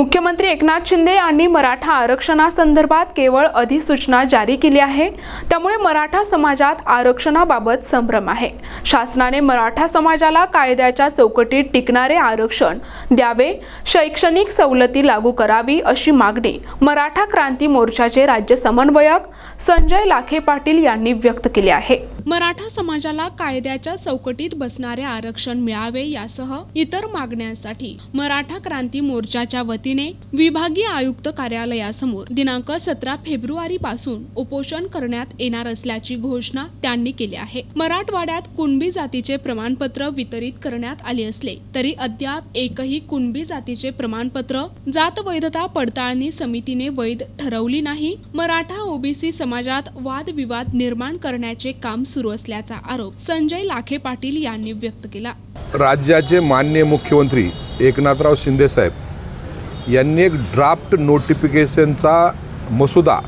मुख्यमंत्री एकनाथ शिंदे यांनी मराठा आरक्षणासंदर्भात केवळ अधिसूचना जारी केली आहे. त्यामुळे मराठा समाजात आरक्षणाबाबत संभ्रम आहे. शासनाने मराठा समाजाला कायद्याच्या चौकटीत टिकणारे आरक्षण द्यावे शैक्षणिक सवलती लागू करावी अशी मागणी मराठा क्रांती मोर्चाचे राज्य समन्वयक संजय लाखे पाटील यांनी व्यक्त केली आहे. मराठा समाजाला कायद्याच्या चौकटीत बसणारे आरक्षण मिळावे यासह इतर मागण्यांसाठी मराठा क्रांती मोर्चाच्या वतीने विभागीय आयुक्त कार्यालयासमोर दिनांक सतरा फेब्रुवारी पासून उपोषण करण्यात येणार असल्याची घोषणा त्यांनी केली आहे. मराठवाड्यात कुणबी जातीचे प्रमाणपत्र वितरित करण्यात आले असले तरी अद्याप एकही कुणबी जातीचे प्रमाणपत्र जात वैधता पडताळणी समितीने वैध ठरवली नाही. मराठा ओबीसी समाजात वादविवाद निर्माण करण्याचे काम सुरू असल्याचा आरोप संजय लाखे पाटील यांनी व्यक्त केला. राज्याचे माननीय मुख्यमंत्री एकनाथराव शिंदेसाहेब यांनी एक ड्राफ्ट नोटिफिकेशनचा मसुदा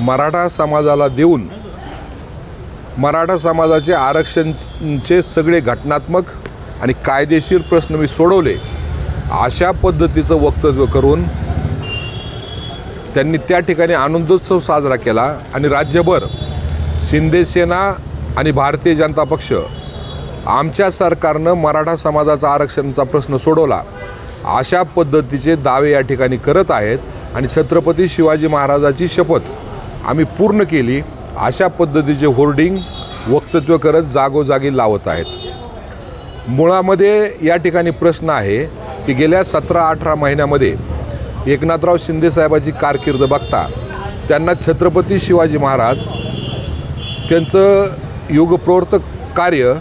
मराठा समाजाला देऊन मराठा समाजाचे आरक्षणचे सगळे घटनात्मक आणि कायदेशीर प्रश्न मी सोडवले अशा पद्धतीचं वक्तव्य करून त्यांनी त्या ठिकाणी आनंदोत्सव साजरा केला आणि राज्यभर शिंदेसेना आणि भारतीय जनता पक्ष आमच्या सरकारनं मराठा समाजाचा आरक्षणाचा प्रश्न सोडवला. अशा पद्धतीचे दावे या ठिकाणी करत आहेत आणि छत्रपती शिवाजी महाराजाची शपथ आम्ही पूर्ण केली. अशा पद्धतीचे होर्डिंग वक्तव्य करत जागोजागी लावत आहेत. मुळामध्ये या ठिकाणी प्रश्न आहे की गेल्या सतरा अठरा महिन्यामध्ये एकनाथराव शिंदेसाहेबाची कारकीर्द बघता त्यांना छत्रपती शिवाजी महाराज त्यांचं युगप्रवर्तक कार्य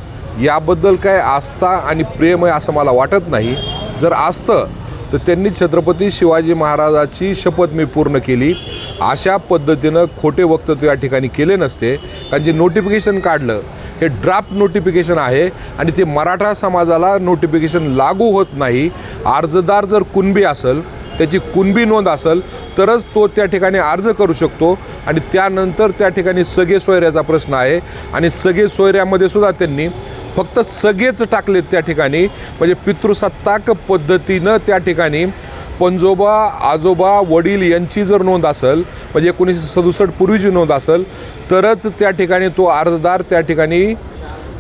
याबद्दल काय आस्था आणि प्रेम आहे असं मला वाटत नाही. जर असतं तर त्यांनी छत्रपती शिवाजी महाराजाची शपथ मी पूर्ण केली. अशा पद्धतीनं खोटे वक्तव्य या ठिकाणी केले नसते. कारण जे नोटिफिकेशन काढलं हे ड्राफ्ट नोटिफिकेशन आहे आणि ते मराठा समाजाला नोटिफिकेशन लागू होत नाही. अर्जदार जर कुणबी असेल त्याची कुणबी नोंद असेल तरच तो त्या ठिकाणी अर्ज करू शकतो. आणि त्यानंतर त्या ठिकाणी सगळे सोयऱ्याचा प्रश्न आहे. आणि सगळे सोयऱ्यामध्ये सुद्धा त्यांनी फक्त सगळेच टाकलेत त्या ठिकाणी. म्हणजे पितृसत्ताक पद्धतीनं त्या ठिकाणी पंजोबा आजोबा वडील यांची जर नोंद असेल म्हणजे एकोणीसशे सदुसष्ट पूर्वीची नोंद असेल तरच त्या ठिकाणी तो अर्जदार त्या ठिकाणी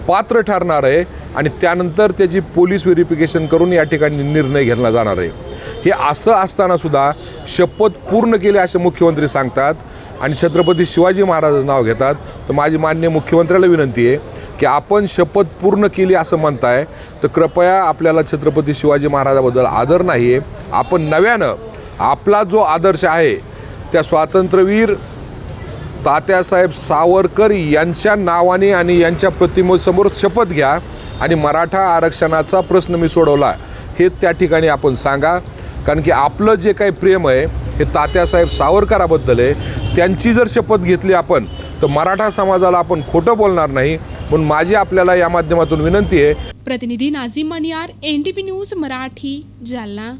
पात्र ठरणार आहे. आणि त्यानंतर त्याची पोलीस व्हेरिफिकेशन करून या ठिकाणी निर्णय घेतला जाणार आहे. हे असं असताना सुद्धा शपथ पूर्ण केली असे मुख्यमंत्री सांगतात आणि छत्रपती शिवाजी महाराजाचं नाव घेतात. तर माझी मान्य मुख्यमंत्र्याला विनंती आहे की आपण शपथ पूर्ण केली असं म्हणताय तर कृपया आपल्याला छत्रपती शिवाजी महाराजाबद्दल आदर नाही आहे आपण नव्यानं आपला जो आदर्श आहे त्या स्वातंत्र्यवीर तात्यासाहेब सावरकर यांच्या नावाने आणि यांच्या प्रतिमेसमोर शपथ घ्या. आणि मराठा आरक्षणाचा प्रश्न मी सोडवला हे त्या ठिकाणी आपण सांगा. कारण की आपलं जे काही प्रेम आहे हे तात्यासाहेब सावरकराबद्दल आहे. त्यांची जर शपथ घेतली आपण तर मराठा समाजाला आपण खोटं बोलणार नाही. म्हणून माझी आपल्याला या माध्यमातून विनंती आहे. प्रतिनिधी नाझीम मनियार एन न्यूज मराठी जालना.